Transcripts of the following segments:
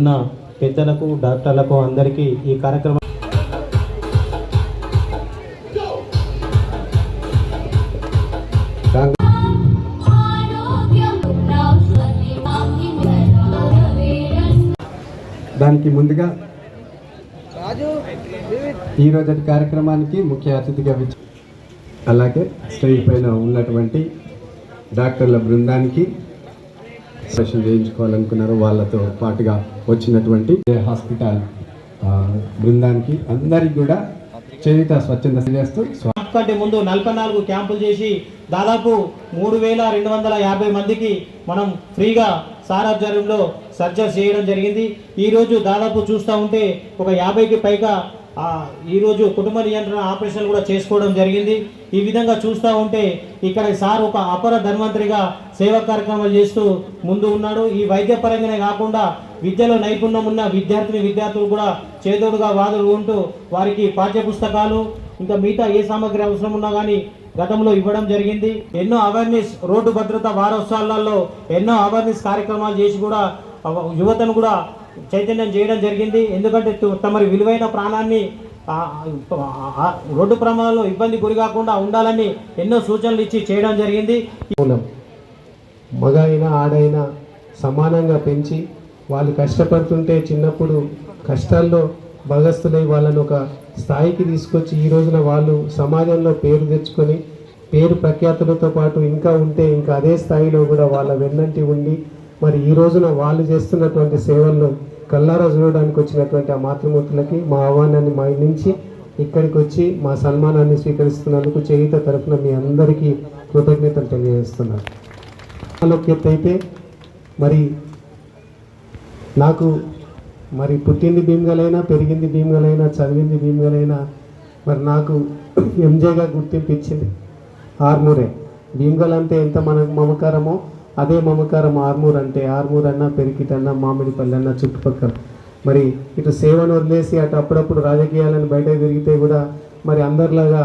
ఇక్కడున్న పెద్దలకు డాక్టర్లకు అందరికీ ఈ కార్యక్రమం దానికి ముందుగా ఈ రోజటి కార్యక్రమానికి ముఖ్య అతిథిగా విచ్ అలాగే స్టేజ్ పైన ఉన్నటువంటి డాక్టర్ల బృందానికి సెషన్ చేయించుకోవాలనుకున్నారు వాళ్ళతో పాటుగా వచ్చినటువంటి హాస్పిటల్ బృందానికి అందరికి కూడా చేయుత స్వచ్ఛంద చేస్తూ కంటే ముందు నలభై నాలుగు క్యాంపులు చేసి దాదాపు మూడు వేల రెండు వందల యాభై మందికి మనం ఫ్రీగా సారాధ్వర్యంలో సర్జరీ చేయడం జరిగింది. ఈరోజు దాదాపు చూస్తూ ఉంటే ఒక యాభైకి పైగా ఈరోజు కుటుంబ నియంత్రణ ఆపరేషన్ కూడా చేసుకోవడం జరిగింది. ఈ విధంగా చూస్తూ ఉంటే ఇక్కడ సార్ ఒక అపర ధన్వంతరిగా సేవా కార్యక్రమాలు చేస్తూ ముందు ఉన్నాడు. ఈ వైద్యపరంగానే కాకుండా విద్యలో నైపుణ్యం ఉన్న విద్యార్థిని విద్యార్థులు కూడా చేదోడుగా వాదులు ఉంటూ వారికి పాఠ్య పుస్తకాలు ఇంకా మిగతా ఏ సామాగ్రి అవసరం ఉన్నా కానీ గతంలో ఇవ్వడం జరిగింది. ఎన్నో అవేర్నెస్ రోడ్డు భద్రత వారోత్సవాలలో ఎన్నో అవేర్నెస్ కార్యక్రమాలు చేసి కూడా యువతను కూడా చైతన్యం చేయడం జరిగింది. ఎందుకంటే తమరి విలువైన ప్రాణాన్ని రోడ్డు ప్రమాదంలో ఇబ్బంది గురి కాకుండా ఉండాలని ఎన్నో సూచనలు ఇచ్చి చేయడం జరిగింది. మగ అయినా ఆడైనా సమానంగా పెంచి వాళ్ళు కష్టపడుతుంటే చిన్నప్పుడు కష్టాల్లో భగస్తులై వాళ్ళను ఒక స్థాయికి తీసుకొచ్చి ఈ రోజున వాళ్ళు సమాజంలో పేరు తెచ్చుకొని పేరు ప్రఖ్యాతులతో పాటు ఇంకా ఉంటే ఇంకా అదే స్థాయిలో కూడా వాళ్ళ వెన్నంటి ఉండి మరి ఈ రోజున వాళ్ళు చేస్తున్నటువంటి సేవలను కల్లారా చూడడానికి వచ్చినటువంటి ఆ మాతృమూర్తులకి మా ఆహ్వానాన్ని మా నుంచి ఇక్కడికి వచ్చి మా సన్మానాన్ని స్వీకరిస్తున్నందుకు చేయుత తరఫున మీ అందరికీ కృతజ్ఞతలు తెలియజేస్తున్నాను. ఆలోక్యత అయితే మరి నాకు మరి పుట్టింది భీమగలైనా పెరిగింది భీమ్గలైనా చదివింది భీమగలైనా మరి నాకు ఎంజేగా గుర్తింపు ఇచ్చింది ఆర్మూరే భీమ్గల్ అంటే ఎంత మనకు మమకారమో అదే మమకారం ఆర్మూర్ అంటే ఆర్మూర్ అన్నా పెరికిటన్నా మామిడిపల్లి అన్న చుట్టుపక్కల. మరి ఇటు సేవను వదిలేసి అటు అప్పుడప్పుడు రాజకీయాలను బయట తిరిగితే కూడా మరి అందరిలాగా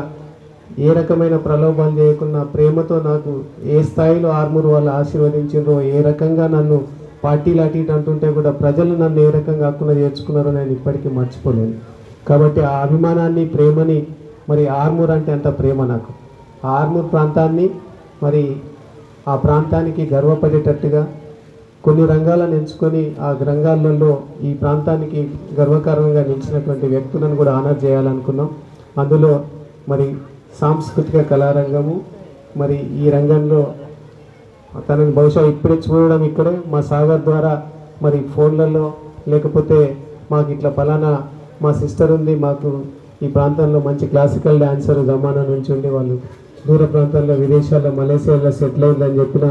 ఏ రకమైన ప్రలోభాలు చేయకుండా ప్రేమతో నాకు ఏ స్థాయిలో ఆర్మూర్ వాళ్ళు ఆశీర్వదించారో ఏ రకంగా నన్ను పార్టీలు అటు ఇటు అంటుంటే కూడా ప్రజలు నన్ను ఏ రకంగా కాకుండా చేర్చుకున్నారో నేను ఇప్పటికీ మర్చిపోలేను. కాబట్టి ఆ అభిమానాన్ని ప్రేమని మరి ఆర్మూర్ అంటే అంత ప్రేమ నాకు. ఆర్మూర్ ప్రాంతాన్ని మరి ఆ ప్రాంతానికి గర్వపడేటట్టుగా కొన్ని రంగాలను ఎంచుకొని ఆ రంగాలలో ఈ ప్రాంతానికి గర్వకారణంగా నిలిచినటువంటి వ్యక్తులను కూడా ఆనర్ చేయాలనుకున్నాం. అందులో మరి సాంస్కృతిక కళారంగము మరి ఈ రంగంలో తనని బహుశా ఇప్పుడే చూడడం ఇక్కడే మా సాగర్ ద్వారా మరి ఫోన్లలో లేకపోతే మాకు ఇట్లా ఫలానా మా సిస్టర్ ఉంది మాకు ఈ ప్రాంతంలో మంచి క్లాసికల్ డాన్సర్ జమానా నుంచి ఉండి వాళ్ళు దూర ప్రాంతాల్లో విదేశాల్లో మలేసియాలో సెటిల్ అయిందని చెప్పిన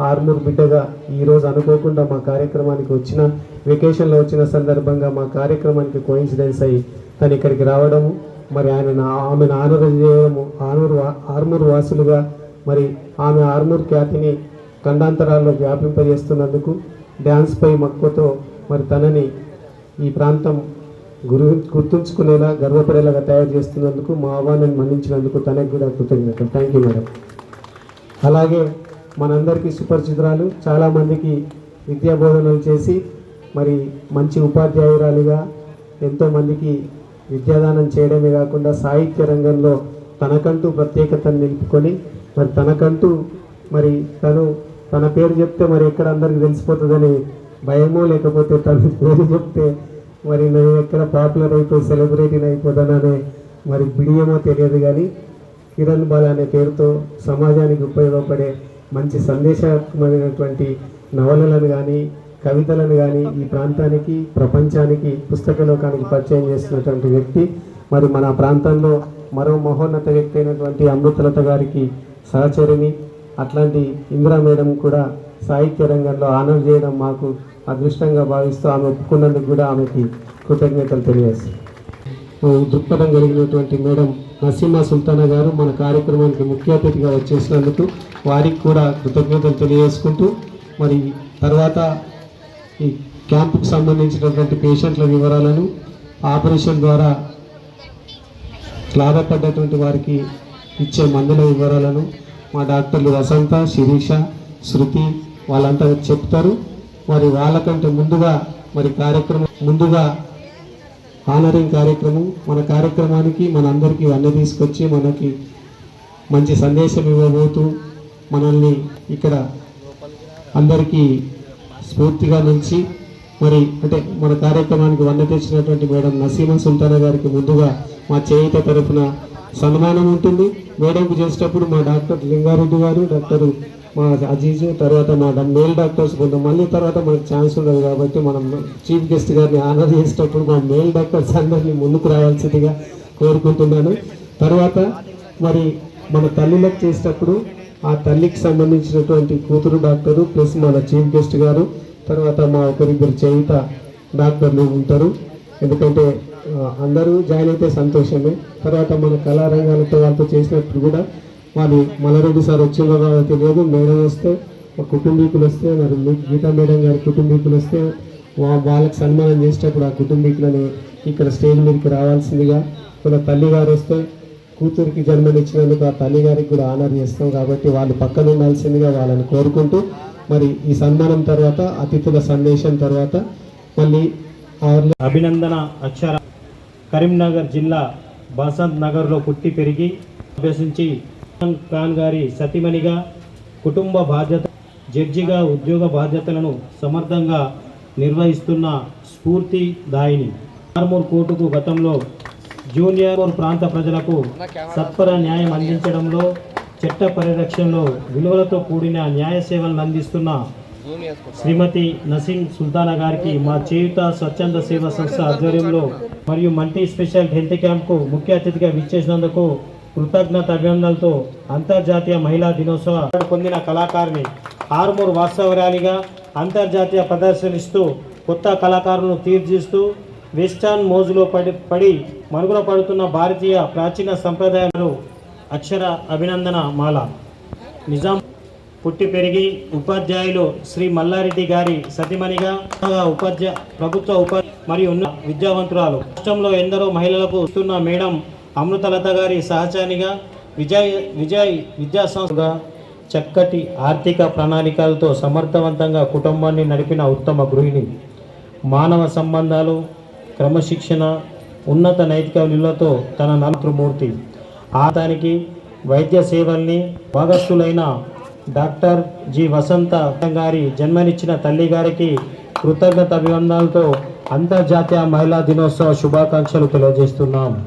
ఆర్మూర్ బిడ్డగా ఈరోజు అనుకోకుండా మా కార్యక్రమానికి వచ్చిన వెకేషన్లో వచ్చిన సందర్భంగా మా కార్యక్రమానికి కోయిన్సిడెన్స్ అయ్యి తను ఇక్కడికి రావడము మరి ఆయన ఆమెను ఆనర్ చేయడము ఆర్మూర్ ఆర్మూర్ వాసులుగా మరి ఆమె ఆర్మూర్ ఖ్యాతిని ఖండాంతరాల్లో వ్యాపింపజేస్తున్నందుకు డ్యాన్స్పై మక్కువతో మరి తనని ఈ ప్రాంతం గురు గుర్తుంచుకునేలా గర్వపడేలాగా తయారు చేస్తున్నందుకు మా అవ్వాన్ని మన్నించినందుకు తనకు కూడా కృతజ్ఞత థ్యాంక్ యూ మేడం అలాగే మనందరికీ సుపరిచితురాలు చాలామందికి విద్యా బోధనలు చేసి మరి మంచి ఉపాధ్యాయురాలిగా ఎంతోమందికి విద్యాదానం చేయడమే కాకుండా సాహిత్య రంగంలో తనకంటూ ప్రత్యేకతను నిలుపుకొని మరి తనకంటూ మరి తను తన పేరు చెప్తే మరి ఎక్కడ అందరికీ తెలిసిపోతుందని భయమో లేకపోతే తన పేరు చెప్తే మరి నేను ఎక్కడ పాపులర్ అయిపోయి సెలబ్రిటీని అయిపోతాననే మరి బిడియమో తెలియదు కానీ కిరణ్ బాల్ అనే పేరుతో సమాజానికి ఉపయోగపడే మంచి సందేశాత్మకమైనటువంటి నవలలను కానీ కవితలను కానీ ఈ ప్రాంతానికి ప్రపంచానికి పుస్తక లోకానికి పరిచయం చేస్తున్నటువంటి వ్యక్తి. మరి మన ప్రాంతంలో మరో మహోన్నత వ్యక్తి అయినటువంటి అమృతలత గారికి సహచరిని అట్లాంటి ఇందిరా మేడం కూడా సాహిత్య రంగంలో ఆనర్ చేయడం మాకు అదృష్టంగా భావిస్తూ ఆమె ఒప్పుకున్నందుకు కూడా ఆమెకి కృతజ్ఞతలు తెలియజేస్తాను దృక్పథం కలిగినటువంటి మేడం నసీమా సుల్తానా గారు మన కార్యక్రమానికి ముఖ్య అతిథిగా వచ్చేసినందుకు వారికి కూడా కృతజ్ఞతలు తెలియజేసుకుంటూ మరి తర్వాత ఈ క్యాంపుకు సంబంధించినటువంటి పేషెంట్ల వివరాలను ఆపరేషన్ ద్వారా లాభపడ్డటువంటి వారికి ఇచ్చే మందుల వివరాలను మా డాక్టర్లు వసంత శిరీష శృతి వాళ్ళంతా చెప్తారు. మరి వాళ్ళకంటే ముందుగా మరి కార్యక్రమం ముందుగా ఆనరింగ్ కార్యక్రమం మన కార్యక్రమానికి మనందరికీ అన్న తీసుకొచ్చి మనకి మంచి సందేశం ఇవ్వబోతూ మనల్ని ఇక్కడ అందరికీ స్ఫూర్తిగా నిలిచి మరి అంటే మన కార్యక్రమానికి వంద తెచ్చినటువంటి మేడం నసీమా సుల్తానా గారికి ముందుగా మా చేయిత తరఫున సన్మానం ఉంటుంది. మేడంకు చేసేటప్పుడు మా డాక్టర్ లింగారెడ్డి గారు డాక్టర్ మా అజీజు తర్వాత మా మేల్ డాక్టర్స్ కొంత మళ్ళీ తర్వాత మనకు ఛాన్స్ ఉండదు కాబట్టి మనం చీఫ్ గెస్ట్ గారిని ఆనర్ చేసేటప్పుడు మా మేల్ డాక్టర్స్ అందరినీ ముందుకు రావాల్సిందిగా కోరుకుంటున్నాను. తర్వాత మరి మన తల్లిలకు చేసేటప్పుడు ఆ తల్లికి సంబంధించినటువంటి కూతురు డాక్టరు ప్లస్ మన చీఫ్ గెస్ట్ గారు తర్వాత మా ఒకరిద్దరు చేయుత డాక్టర్లు ఉంటారు. ఎందుకంటే అందరూ జాయిన్ అయితే సంతోషమే. తర్వాత మన కళారంగాలతో వాళ్ళతో చేసినప్పుడు కూడా వాళ్ళు మల్లారెడ్డి సార్ వచ్చిందో కాదో తెలియదు. మేడం వస్తే మా కుటుంబీకులు వస్తే మరి గీతా మేడం గారి కుటుంబీకులు వస్తే వాళ్ళకి సన్మానం చేసేటప్పుడు ఆ కుటుంబీకులని ఇక్కడ స్టేజ్ మీదకి రావాల్సిందిగా మన తల్లి గారు వస్తే కూతురికి జన్మనిచ్చినందుకు ఆ తల్లి గారికి కూడా ఆనర్ చేస్తాం. కాబట్టి వాళ్ళు పక్కన ఉండాల్సిందిగా వాళ్ళని కోరుకుంటూ మరి ఈ సన్మానం తర్వాత అతిథుల సందేశం తర్వాత మళ్ళీ అభినందన అక్షర కరీంనగర్ జిల్లా బసంత్ నగర్లో పుట్టి పెరిగి అభ్యసించి ఖాన్ గారి సతీమణిగా కుటుంబ బాధ్యత జడ్జిగా ఉద్యోగ బాధ్యతలను సమర్థంగా నిర్వహిస్తున్న స్ఫూర్తి దాయిని. ఆర్మూర్ కోర్టుకు గతంలో జూనియర్ ప్రాంత ప్రజలకు సత్వర న్యాయం అందించడంలో చట్ట పరిరక్షణలో విలువలతో కూడిన న్యాయ సేవలను అందిస్తున్న శ్రీమతి నసీం సుల్తానా గారికి మా చేయుత స్వచ్ఛంద సేవా సంస్థ ఆధ్వర్యంలో మరియు మల్టీ స్పెషల్ హెల్త్ క్యాంప్కు ముఖ్య అతిథిగా విచ్చేసినందుకు కృతజ్ఞత అభినందనలతో అంతర్జాతీయ మహిళా దినోత్సవ పొందిన కళాకారిణి ఆరుమూరు వాస్తవరాలిగా అంతర్జాతీయ ప్రదర్శనిస్తూ కొత్త కళాకారులను తీర్చిస్తూ వెస్టర్న్ మోజులో పడి పడి మనుగడ పడుతున్న భారతీయ ప్రాచీన సంప్రదాయాలు అక్షర అభినందన మాల. నిజాం పుట్టి పెరిగి ఉపాధ్యాయులు శ్రీ మల్లారెడ్డి గారి సతిమణిగా ఉపాధ్యాయ ప్రభుత్వ ఉపాధి మరియు ఉన్న విద్యావంతురాలు. రాష్ట్రంలో ఎందరో మహిళలకు వస్తున్న మేడం అమృతలత గారి సహచారిగా విజయ్ విజయ్ విద్యాసంస్థగా చక్కటి ఆర్థిక ప్రణాళికలతో సమర్థవంతంగా కుటుంబాన్ని నడిపిన ఉత్తమ గృహిణి. మానవ సంబంధాలు క్రమశిక్షణ ఉన్నత నైతిక విలువలతో తన నాతృమూర్తి ఆతానికి వైద్య సేవల్ని భాగస్థులైన డాక్టర్ జి. వసంత గారి జన్మనిచ్చిన తల్లి గారికి కృతజ్ఞత అభివందనలతో అంతర్జాతీయ మహిళా దినోత్సవ శుభాకాంక్షలు తెలియజేస్తున్నాం.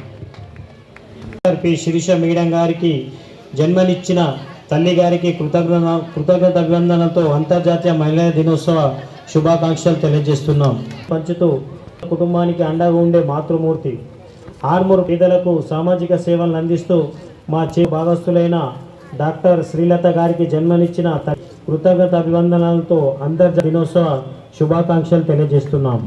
Doctor P. శిరీష మీడం గారికి జన్మనిచ్చిన తల్లి గారికి కృతజ్ఞత కృతజ్ఞత అభివందనలతో అంతర్జాతీయ మహిళా దినోత్సవ శుభాకాంక్షలు తెలియజేస్తున్నాం. పంచుతూ కుటుంబానికి అండగా ఉండే మాతృమూర్తి ఆర్మూరు పేదలకు సామాజిక సేవలను అందిస్తూ మా చే భాగస్థులైన డాక్టర్ శ్రీలత గారికి జన్మనిచ్చిన కృతజ్ఞత అభివందనలతో అంతర్జాతీయ దినోత్సవ శుభాకాంక్షలు తెలియజేస్తున్నాం.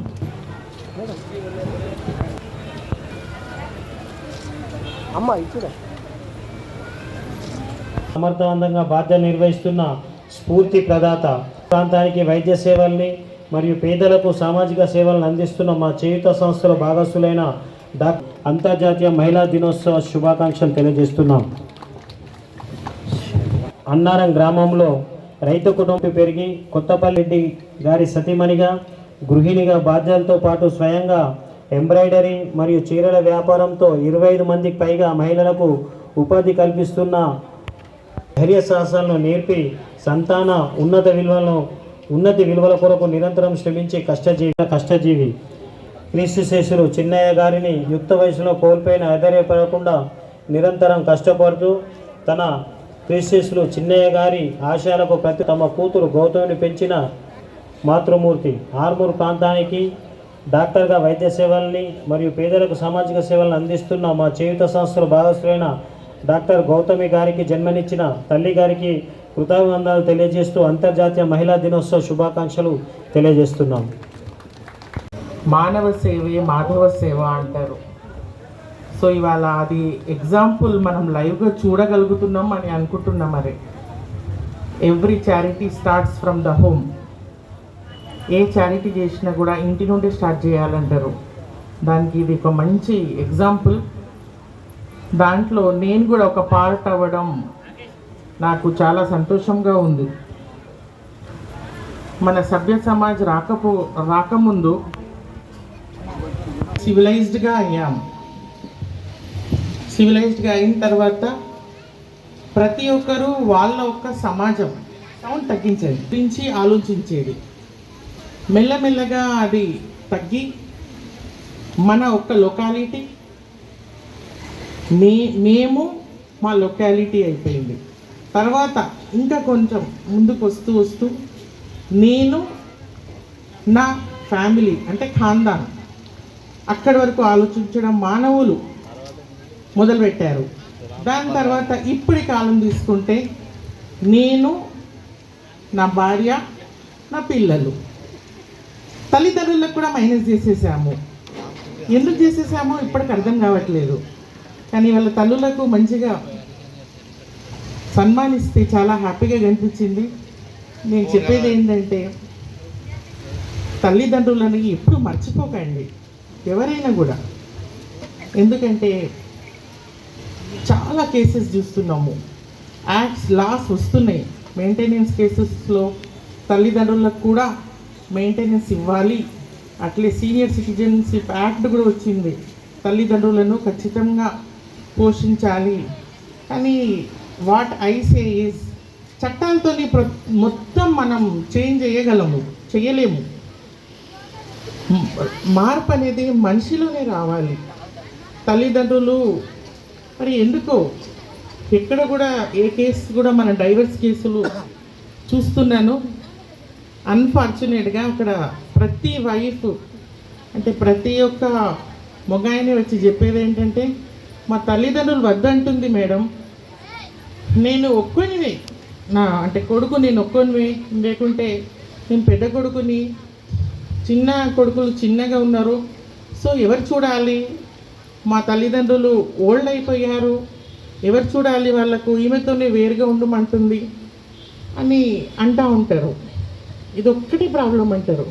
సమర్థవంతంగా బాధ్యత నిర్వహిస్తున్న స్ఫూర్తి ప్రదాత ప్రాంతానికి వైద్య సేవల్ని మరియు పేదలకు సామాజిక సేవలను అందిస్తున్న మా చేయుత సంస్థల భాగస్థులైన డాక్ అంతర్జాతీయ మహిళా దినోత్సవ శుభాకాంక్షలు తెలియజేస్తున్నాం. అన్నారం గ్రామంలో రైతు కుటుంబం పెరిగి కొత్తపల్లి గారి సతీమణిగా గృహిణిగా బాధ్యతలతో పాటు స్వయంగా ఎంబ్రాయిడరీ మరియు చీరల వ్యాపారంతో ఇరవై ఐదు మందికి పైగా మహిళలకు ఉపాధి కల్పిస్తున్న ధైర్య సాహసాలను నేర్పి సంతాన ఉన్నత విలువలను ఉన్నతి విలువల కొరకు నిరంతరం శ్రమించే కష్టజీవి కష్టజీవి. క్రీస్తు శేషులు చిన్నయ్య గారిని యుక్త వయసులో కోల్పోయిన ఆధైర్యపడకుండా నిరంతరం కష్టపడుతూ తన క్రీస్తులు చిన్నయ్య గారి ఆశయాలకు ప్రతి తమ కూతురు గౌతమిని పెంచిన మాతృమూర్తి ఆర్మూర్ ప్రాంతానికి డాక్టర్గా వైద్య సేవల్ని మరియు పేదలకు సామాజిక సేవలను అందిస్తున్న మా చేయుత సంస్థల భాగస్థులైన డాక్టర్ గౌతమి గారికి జన్మనిచ్చిన తల్లి గారికి కృతజ్ఞతలు తెలియజేస్తూ అంతర్జాతీయ మహిళా దినోత్సవ శుభాకాంక్షలు తెలియజేస్తున్నాం. మానవ సేవే మాధవ సేవ అంటారు. సో ఇవాళ అది ఎగ్జాంపుల్ మనం లైవ్గా చూడగలుగుతున్నాం అని అనుకుంటున్నాం మరి. Every charity starts from the home. A charity చేసినా కూడా ఇంటి నుండి స్టార్ట్ చేయాలంటారు. దానికి ఇది ఒక మంచి ఎగ్జాంపుల్. దాంట్లో నేను కూడా ఒక పార్ట్ అవ్వడం నాకు చాలా సంతోషంగా ఉంది. మన సభ్య సమాజ్ రాకపో రాకముందు సివిలైజ్డ్గా అయ్యాం. సివిలైజ్డ్గా అయిన తర్వాత ప్రతి ఒక్కరూ వాళ్ళ ఒక్క సమాజం సౌండ్ తగ్గించేది గురించి ఆలోచించేది. మెల్లమెల్లగా అది తగ్గి మన ఒక్క లొకాలిటీ మే మేము మా లొకాలిటీ అయిపోయింది. తర్వాత ఇంకా కొంచెం ముందుకు వస్తూ వస్తూ నేను నా ఫ్యామిలీ అంటే ఖాందాన్ అక్కడి వరకు ఆలోచించడం మానవులు మొదలుపెట్టారు. దాని తర్వాత ఇప్పటి కాలం తీసుకుంటే నేను నా భార్య నా పిల్లలు. తల్లిదండ్రులకు కూడా మైనస్ చేసేసాము. ఎందుకు చేసేసామో ఇప్పటికి అర్థం కావట్లేదు. కానీ వాళ్ళ తల్లులకు మంచిగా సన్మానిస్తే చాలా హ్యాపీగా కనిపించింది. నేను చెప్పేది ఏంటంటే తల్లిదండ్రులని ఎప్పుడు మర్చిపోకండి. ఎవరైనా కూడా. ఎందుకంటే చాలా కేసెస్ చూస్తున్నాము. యాక్ట్స్ లాస్ వస్తున్నాయి. మెయింటెనెన్స్ కేసెస్లో తల్లిదండ్రులకు కూడా మెయింటెనెన్స్ ఇవ్వాలి. అట్లే సీనియర్ సిటిజన్షిప్ యాక్ట్ కూడా వచ్చింది. తల్లిదండ్రులను ఖచ్చితంగా పోషించాలి. కానీ వాట్ ఐ సే ఈజ్ చట్టాలతోని ప్ర మొత్తం మనం చేంజ్ చేయగలము చేయలేము. మార్పు అనేది మనిషిలోనే రావాలి. తల్లిదండ్రులు మరి ఎందుకో? ఎక్కడ కూడా ఏ కేసు కూడా మన డైవర్స్ కేసులు చూస్తున్నాను. అన్ఫార్చునేట్గా అక్కడ ప్రతి వైఫ్ అంటే ప్రతి ఒక్క మొగాయిని వచ్చి చెప్పేది ఏంటంటే మా తల్లిదండ్రులు వద్దంటుంది మేడం. నేను ఒక్కొనివే నా అంటే కొడుకు నేను ఒక్కొనివే లేకుంటే నేను పెద్ద కొడుకుని చిన్న కొడుకులు చిన్నగా ఉన్నారు. సో ఎవరు చూడాలి? మా తల్లిదండ్రులు ఓల్డ్ అయిపోయారు. ఎవరు చూడాలి వాళ్ళకు? ఈమెతోనే వేరుగా ఉండమంటుంది అని అంటూ ఉంటారు. ఇదొక్కటి ప్రాబ్లం అంటారు.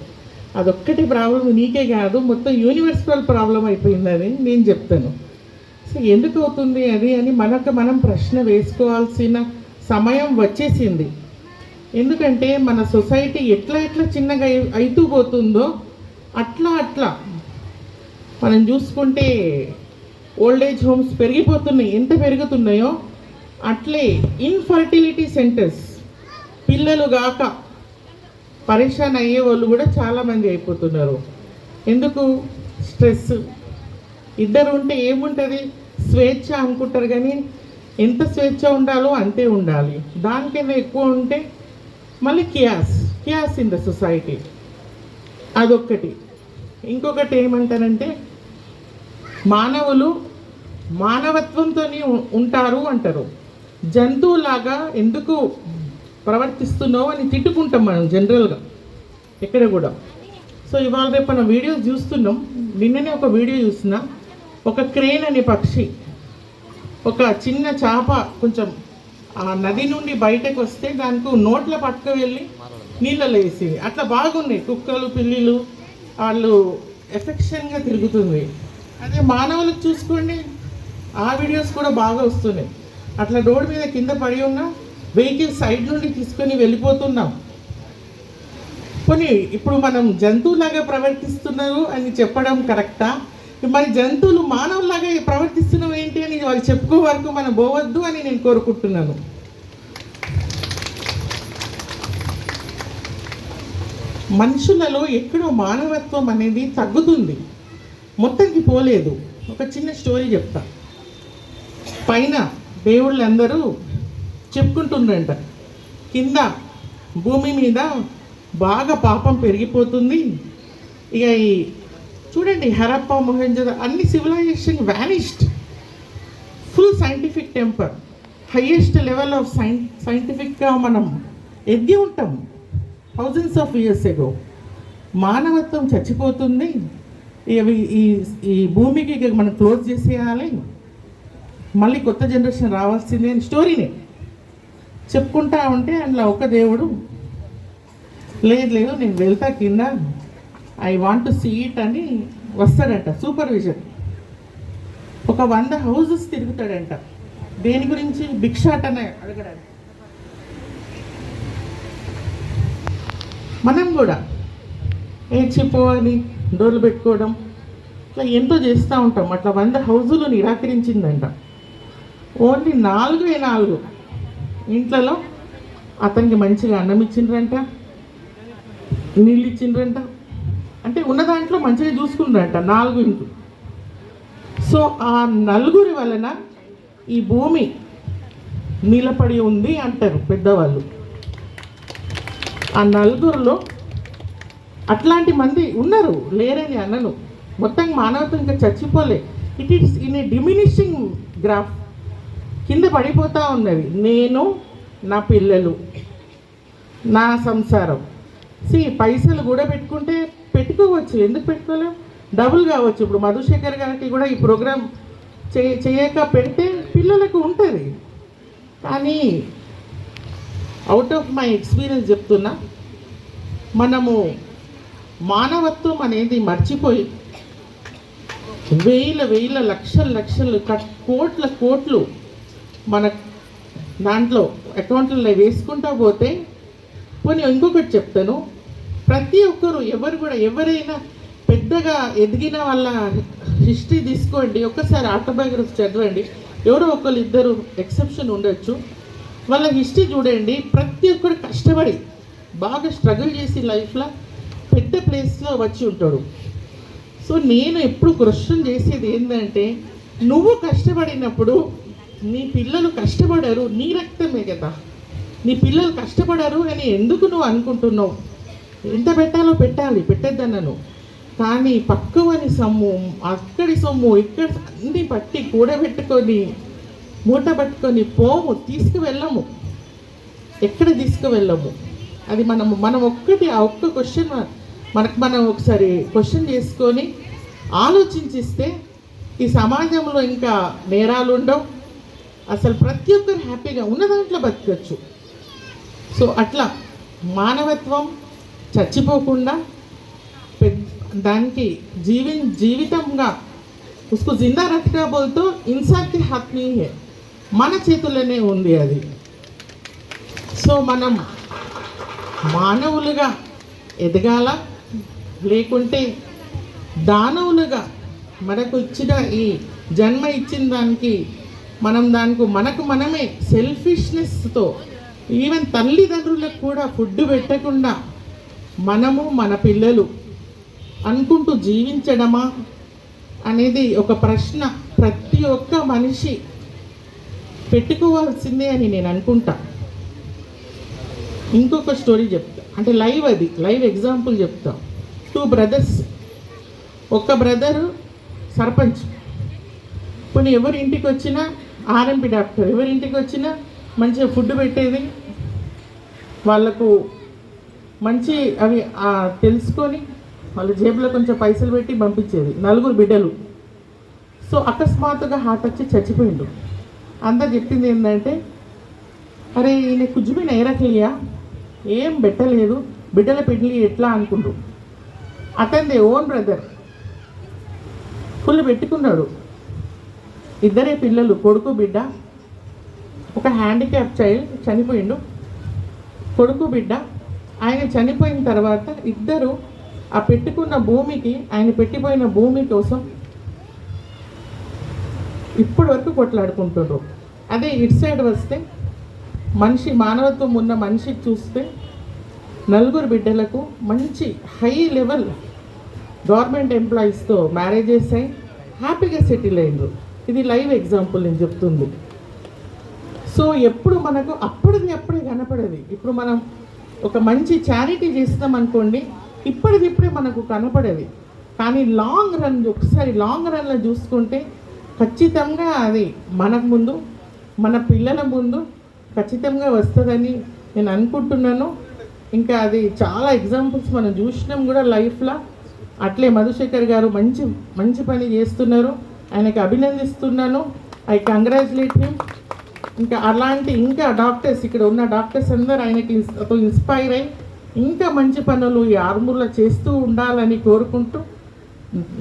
అదొక్కటి ప్రాబ్లం నీకే కాదు మొత్తం యూనివర్సల్ ప్రాబ్లం అయిపోయిందని నేను చెప్తాను. సో ఎందుకు అవుతుంది అది అని మనకు మనం ప్రశ్న వేసుకోవాల్సిన సమయం వచ్చేసింది. ఎందుకంటే మన సొసైటీ ఎట్లా ఎట్లా చిన్నగా అవుతూ పోతుందో అట్లా అట్లా. మనం చూసుకుంటే ఓల్డ్ ఏజ్ హోమ్స్ పెరిగిపోతున్నాయి. ఎంత పెరుగుతున్నాయో అట్లే ఇన్ఫర్టిలిటీ సెంటర్స్. పిల్లలు గాక పరేషాన్ అయ్యే వాళ్ళు కూడా చాలామంది అయిపోతున్నారు. ఎందుకు? స్ట్రెస్. ఇద్దరు ఉంటే ఏముంటుంది? స్వేచ్ఛ అనుకుంటారు కానీ ఎంత స్వేచ్ఛ ఉండాలో అంతే ఉండాలి. దానికన్నా ఎక్కువ ఉంటే మళ్ళీ chaos chaos in the society అదొక్కటి. ఇంకొకటి ఏమంటారంటే మానవులు మానవత్వంతో ఉంటారు అంటారు. జంతువులాగా ఎందుకు ప్రవర్తిస్తున్నావు అని తిట్టుకుంటాం మనం జనరల్గా ఎక్కడ కూడా. సో ఇవాళ రేపు మనం వీడియోస్ చూస్తున్నాం. నిన్ననే ఒక వీడియో చూసిన. ఒక క్రేన్ అనే పక్షి ఒక చిన్న చేప కొంచెం ఆ నది నుండి బయటకు వస్తే దానికి నోట్ల పట్టుకు వెళ్ళి నీళ్ళలో వేసేది అట్లా బాగున్నాయి కుక్కలు పిల్లిలు వాళ్ళు ఎఫెక్షన్గా తిరుగుతుంది. అదే మానవులకు చూసుకోండి ఆ వీడియోస్ కూడా బాగా వస్తున్నాయి. అట్లా రోడ్డు మీద కింద పడి ఉన్న వెహికల్ సైడ్ నుండి తీసుకొని వెళ్ళిపోతున్నాం. పోనీ ఇప్పుడు మనం జంతువులాగా ప్రవర్తిస్తున్నారు అని చెప్పడం కరెక్టా? మరి జంతువులు మానవులాగా ప్రవర్తిస్తున్నాం అనేది వాళ్ళు చెప్పుకో వరకు మనం పోవద్దు అని నేను కోరుకుంటున్నాను. మనుషులలో ఎక్కడో మానవత్వం అనేది తగ్గుతుంది. మొత్తానికి పోలేదు. ఒక చిన్న స్టోరీ చెప్తా. పైన దేవుళ్ళందరూ చెప్పుకుంటుండ్రంట. కింద భూమి మీద బాగా పాపం పెరిగిపోతుంది. ఇక ఈ చూడండి హరప్ప మొహంజద అన్ని civilisation vanished scientific temper highest level of science సైంటిఫిక్గా మనం ఎగ్గి ఉంటాం. థౌజండ్స్ ఆఫ్ ఇయర్స్ ఎగో మానవత్వం చచ్చిపోతుంది. ఇవి ఈ ఈ భూమికి మనం క్లోజ్ చేసేయాలి. మళ్ళీ కొత్త జనరేషన్ రావాల్సిందే అని స్టోరీని. చెప్పుకుంటా ఉంటే అందులో ఒక దేవుడు లేదు లేదు నేను వెళ్తా కింద. I want to see it అని వస్తాడట సూపర్విజన్ ఒక వంద హౌజెస్ తిరుగుతాడంట. దేని గురించి? భిక్షాటన అడగడానికి. మనం కూడా ఏడ్చిపో అని డోర్లు పెట్టుకోవడం ఇట్లా ఎంతో చేస్తూ ఉంటాం. అట్లా వంద హౌజులు నిరాకరించిందంట. ఓన్లీ నాలుగే నాలుగు ఇంట్లలో అతనికి మంచిగా అన్నం ఇచ్చిండ్రంట నీళ్ళు ఇచ్చిండ్రంట. అంటే ఉన్న దాంట్లో మంచిగా చూసుకుండ్రంట. నాలుగు ఇంట్లు సో ఆ నలుగురి వలన ఈ భూమి నిలబడి ఉంది అంటారు పెద్దవాళ్ళు. ఆ నలుగురిలో అట్లాంటి మంది ఉన్నారు లేరని అనను. మొత్తం మానవత ఇంకా చచ్చిపోలే. It is in a diminishing graph కింద పడిపోతూ ఉన్నది నేను నా పిల్లలు నా సంసారం. సి పైసలు కూడా పెట్టుకుంటే పెట్టుకోవచ్చు. ఎందుకు పెట్టుకోలేము డబుల్ కావచ్చు. ఇప్పుడు మధుశేఖర్ గారికి కూడా ఈ ప్రోగ్రాం చే చేయక పెడితే పిల్లలకు ఉంటుంది. కానీ అవుట్ ఆఫ్ మై ఎక్స్పీరియన్స్ చెప్తున్నా మనము మానవత్వం అనేది మర్చిపోయి వేల వేల లక్షల లక్షలు కట్ కోట్ల కోట్లు మన దాంట్లో అకౌంట్లలో వేసుకుంటా పోతే పోనీ ఇంకొకటి చెప్తాను. ప్రతి ఒక్కరు ఎవరు కూడా ఎవరైనా పెద్దగా ఎదిగిన వాళ్ళ హిస్టరీ తీసుకోండి. ఒక్కసారి ఆటోబయోగ్రఫీ చదవండి. ఎవరో ఒకరు ఇద్దరు ఎక్సెప్షన్ ఉండొచ్చు. వాళ్ళ హిస్టరీ చూడండి. ప్రతి ఒక్కరు కష్టపడి బాగా స్ట్రగుల్ చేసి లైఫ్లో పెద్ద ప్లేస్లో వచ్చి ఉంటాడు. సో నేను ఎప్పుడు క్వశ్చన్ చేసేది ఏంటంటే నువ్వు కష్టపడినప్పుడు నీ పిల్లలు కష్టపడరు నీ రక్తమే కదా. నీ పిల్లలు కష్టపడరు అని ఎందుకు నువ్వు అనుకుంటున్నావు? ఎంత పెట్టాలో పెట్టాలి పెట్టేద్దన్నాను. కానీ పక్కవని సొమ్ము అక్కడి సొమ్ము ఇక్కడ అన్ని పట్టి కూడబెట్టుకొని మూట పట్టుకొని పోము తీసుకువెళ్ళము. ఎక్కడ తీసుకువెళ్ళము? అది మనము మనం ఒక్కటి ఆ ఒక్క క్వశ్చన్ మనకు మనం ఒకసారి క్వశ్చన్ చేసుకొని ఆలోచించిస్తే ఈ సమాజంలో ఇంకా నేరాలు ఉండవు. అసలు ప్రతి ఒక్కరు హ్యాపీగా ఉన్న దాంట్లో బతకచ్చు. సో అట్లా మానవత్వం చచ్చిపోకుండా దానికి జీవి జీవితంగా ఉస్కు జిందా రఖనా బోల్తో ఇన్సాన్కి హక్ హే. మన చేతుల్లోనే ఉంది అది. సో మనం మానవులుగా ఎదగాల లేకుంటే దానవులుగా మనకు ఇచ్చిన ఈ జన్మ ఇచ్చిన దానికి మనం దానికి మనకు మనమే సెల్ఫిష్నెస్తో ఈవెన్ తల్లిదండ్రులకు కూడా ఫుడ్ పెట్టకుండా మనము మన పిల్లలు అనుకుంటూ జీవించడమా అనేది ఒక ప్రశ్న ప్రతి ఒక్క మనిషి పెట్టుకోవాల్సిందే అని నేను అనుకుంటా. ఇంకొక స్టోరీ చెప్తా. అంటే లైవ్ అది లైవ్ ఎగ్జాంపుల్ చెప్తా. టూ బ్రదర్స్ ఒక బ్రదరు సర్పంచ్. కొన్ని ఎవరి ఇంటికి వచ్చినా ఆర్ఎంపి డాక్టర్ ఎవరి ఇంటికి వచ్చినా మంచిగా ఫుడ్ పెట్టేది వాళ్ళకు మంచి అవి తెలుసుకొని వాళ్ళ జేబులో కొంచెం పైసలు పెట్టి పంపించేది. నలుగురు బిడ్డలు. సో అకస్మాత్తుగా హార్ట్ వచ్చి చచ్చిపోయిండు. అందరు చెప్పింది ఏంటంటే అరే ఈయన కుజుబి నైరక్లియా ఏం పెట్టలేదు? బిడ్డల పెళ్ళి ఎట్లా అనుకుంటు అతనిది ఓన్ బ్రదర్ ఫుల్ పెట్టుకున్నాడు. ఇద్దరే పిల్లలు కొడుకు బిడ్డ. ఒక హ్యాండిక్యాప్ చైల్డ్ చనిపోయిండు. కొడుకు బిడ్డ. ఆయన చనిపోయిన తర్వాత ఇద్దరు ఆ పెట్టుకున్న భూమికి ఆయన పెట్టిపోయిన భూమి కోసం ఇప్పటి వరకు కొట్లాడుకుంటున్నారు అదే ఇటు సైడ్ వస్తే మనిషి మానవత్వం ఉన్న మనిషికి చూస్తే నలుగురు బిడ్డలకు మంచి హై లెవెల్ గవర్నమెంట్ ఎంప్లాయీస్తో మ్యారేజెస్ అయి హ్యాపీగా సెటిల్ అయిండ్రు ఇది లైవ్ ఎగ్జాంపుల్ నేను చెప్తుంది. సో ఎప్పుడు మనకు అప్పటిది అప్పుడే కనపడేది. ఇప్పుడు మనం ఒక మంచి చారిటీ చేస్తాం అనుకోండి ఇప్పటికిప్పుడే మనకు కనపడేది కానీ లాంగ్ రన్ ఒకసారి లాంగ్ రన్లో చూసుకుంటే ఖచ్చితంగా అది మనకు ముందు మన పిల్లల ముందు ఖచ్చితంగా వస్తుందని నేను అనుకుంటున్నాను. ఇంకా అది చాలా ఎగ్జాంపుల్స్ మనం చూసినాం కూడా లైఫ్లో అట్లే మధుశేఖర్ గారు మంచి మంచి పని చేస్తున్నారు. ఆయనకి అభినందిస్తున్నాను. ఐ కంగ్రాచులేట్ హిమ్ ఇంకా అలాంటి ఇంకా డాక్టర్స్ ఇక్కడ ఉన్న డాక్టర్స్ అందరూ ఆయనకి అతను ఇన్స్పైర్ అయ్యి ఇంకా మంచి పనులు ఈ ఆర్మూర్లో చేస్తూ ఉండాలని కోరుకుంటూ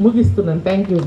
ముగిస్తున్నాను. Thank you